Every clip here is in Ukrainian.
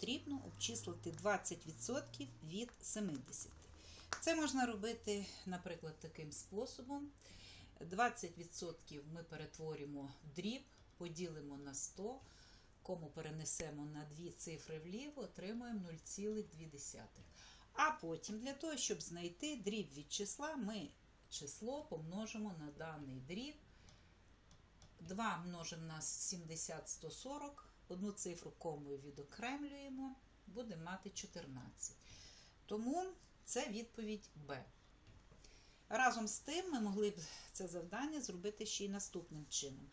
потрібно обчислити 20% від 70. Це можна робити, наприклад, таким способом. 20% ми перетворюємо в дріб, поділимо на 100, кому перенесемо на дві цифри вліво, отримуємо 0,2. А потім, для того, щоб знайти дріб від числа, ми число помножимо на даний дріб. 2 множимо на 70 140, одну цифру комою відокремлюємо, будемо мати 14. Тому це відповідь Б. Разом з тим, ми могли б це завдання зробити ще й наступним чином.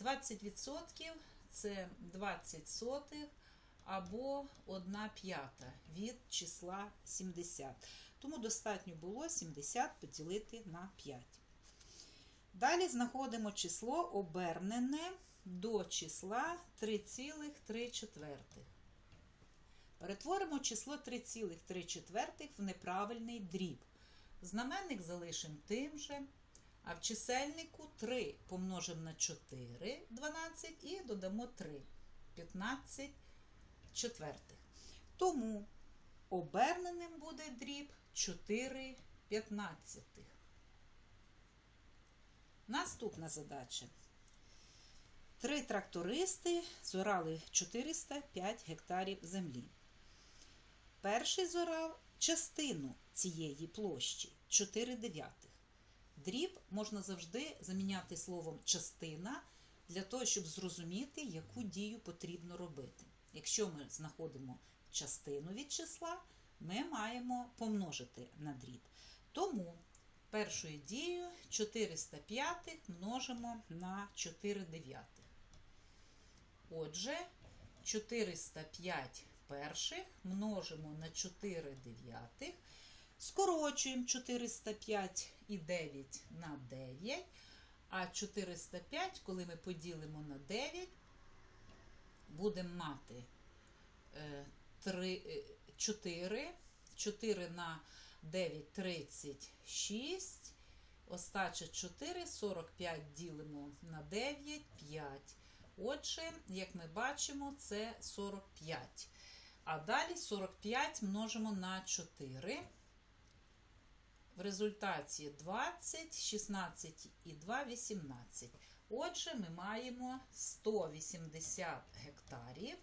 20% це 20 сотих або 1 п'ята від числа 70. Тому достатньо було 70 поділити на 5. Далі знаходимо число обернене до числа 3,3. Перетворимо число 3,3 в неправильний дріб. Знаменник залишимо тим же, а в чисельнику 3 помножимо на 4, 12 і додамо 3, 15 четвертих. Тому оберненим буде дріб 4 п'ятнадцятих. Наступна задача. Три трактористи зорали 405 гектарів землі. Перший зорав частину цієї площі 4 дев'ятих. Дріб можна завжди заміняти словом частина для того, щоб зрозуміти, яку дію потрібно робити. Якщо ми знаходимо частину від числа, ми маємо помножити на дріб. Тому першою дією 405 множимо на 4 дев'ятих. Отже, 405 перших множимо на 4 дев'ятих. Скорочуємо 405 і 9 на 9. А 405, коли ми поділимо на 9, будемо мати 3, 4. 4 на 9 36. Остача 4, 45 ділимо на 9, 5. Отже, як ми бачимо, це 45. А далі 45 множимо на 4. В результаті 20, 16 і 2 18. Отже, ми маємо 180 гектарів.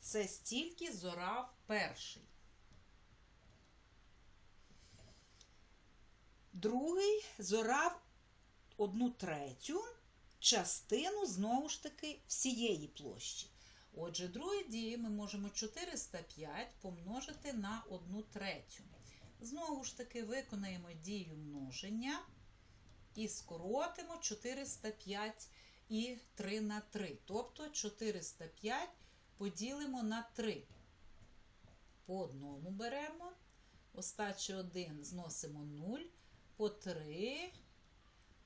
Це стільки зорав перший. Другий зорав одну третю частину, знову ж таки, всієї площі. Отже, другої дії ми можемо 405 помножити на 1 третю. Знову ж таки, виконаємо дію множення і скоротимо 405 і 3 на 3. Тобто 405 поділимо на 3. По одному беремо. Остаче 1 зносимо 0, по 3.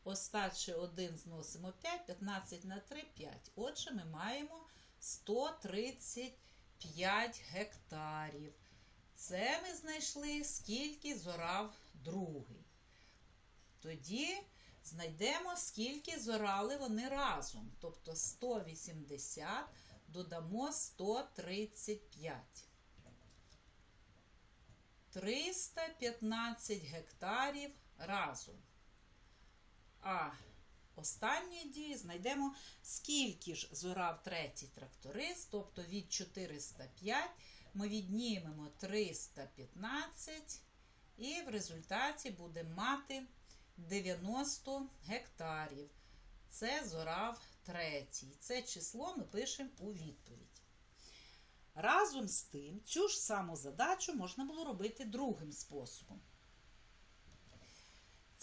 Остаче 1 зносимо 5, 15 на 3 5. Отже, ми маємо 135 гектарів. Це ми знайшли, скільки зорав другий. Тоді знайдемо, скільки зорали вони разом. Тобто 180 додамо 135. 315 гектарів разом. Останньої дії знайдемо, скільки ж зорав третій тракторист, тобто від 405 ми віднімемо 315 і в результаті будемо мати 90 гектарів. Це зорав третій. Це число ми пишемо у відповідь. Разом з тим, цю ж саму задачу можна було робити другим способом.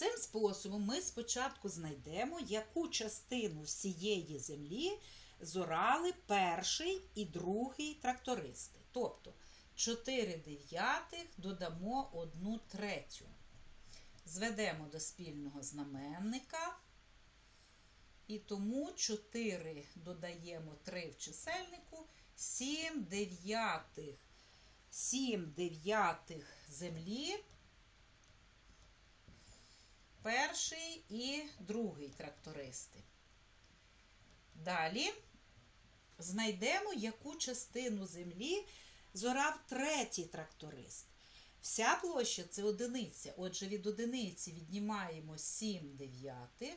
Цим способом ми спочатку знайдемо, яку частину всієї землі зорали перший і другий трактористи. Тобто 4 дев'ятих додамо 1 третю. Зведемо до спільного знаменника. І тому 4 додаємо 3 в чисельнику, 7 дев'ятих. 7 дев'ятих землі. Перший і другий трактористи. Далі знайдемо, яку частину землі зорав третій тракторист. Вся площа це одиниця. Отже, від одиниці віднімаємо 7 дев'ятих,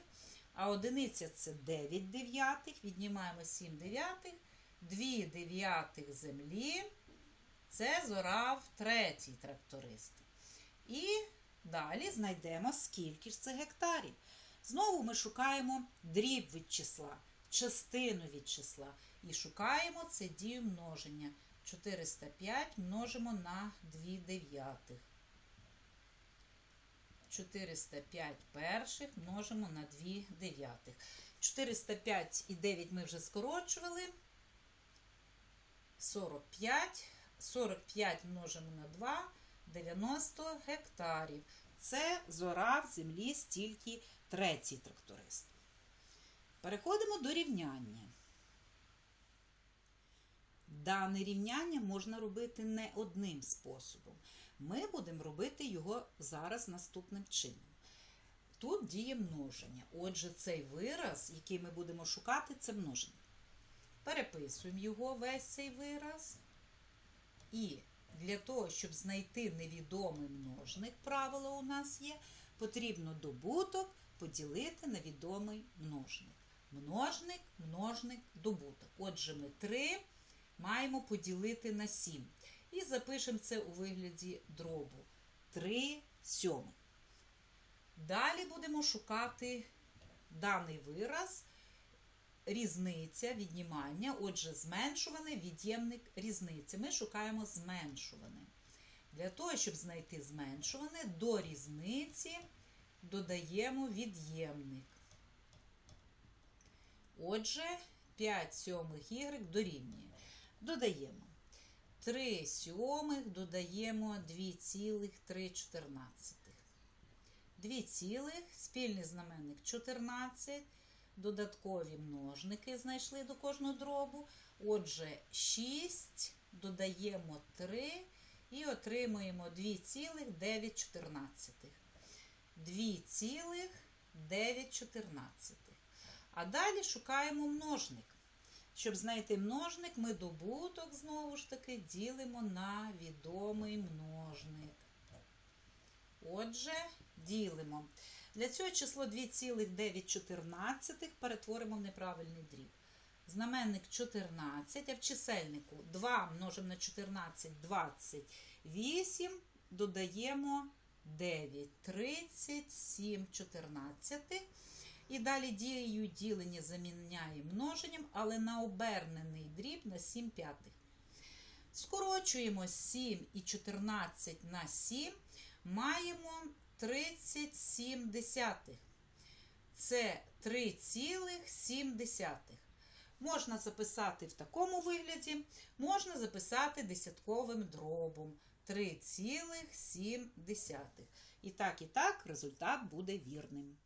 а одиниця це 9 дев'ятих, віднімаємо 7 дев'ятих, 2 дев'ятих землі. Це зорав третій тракторист. І далі знайдемо, скільки ж це гектарів. Знову ми шукаємо дріб від числа, частину від числа. І шукаємо це дію множення. 405 множимо на 2 дев'ятих. 405 перших множимо на 2 дев'ятих. 405 і 9 ми вже скорочували. 45. 45 множимо на 2, 90 гектарів. Це зорав землі стільки третій тракторист. Переходимо до рівняння. Дане рівняння можна робити не одним способом. Ми будемо робити його зараз наступним чином. Тут діє множення. Отже, цей вираз, який ми будемо шукати, це множення. Переписуємо його весь цей вираз. І для того, щоб знайти невідомий множник, правило у нас є, потрібно добуток поділити на відомий множник. Множник, множник, добуток. Отже, ми 3 маємо поділити на 7. І запишемо це у вигляді дробу 3 сьомих. Далі будемо шукати даний вираз, різниця, віднімання, отже, зменшуване від'ємник різниці. Ми шукаємо зменшуване. Для того, щоб знайти зменшуване, до різниці додаємо від'ємник. Отже, 5 сьомих y дорівнює. Додаємо 3 сьомих, додаємо 2,314. 2 цілих, спільний знаменник 14, додаткові множники знайшли до кожного дробу. Отже, 6 додаємо 3 і отримуємо 2,914. 2,914. А далі шукаємо множник. Щоб знайти множник, ми добуток, знову ж таки, ділимо на відомий множник. Отже, ділимо. Для цього число 2,914 перетворимо в неправильний дріб. Знаменник 14, а в чисельнику 2 множимо на 14, 28, додаємо 9, 37, 14. І далі дією ділення заміняє множенням, але на обернений дріб на 7 п'ятих. Скорочуємо 7 і 14 на 7, маємо 37 десятих. Це 3,7. Можна записати в такому вигляді, можна записати десятковим дробом 3,7. І так, і так результат буде вірним.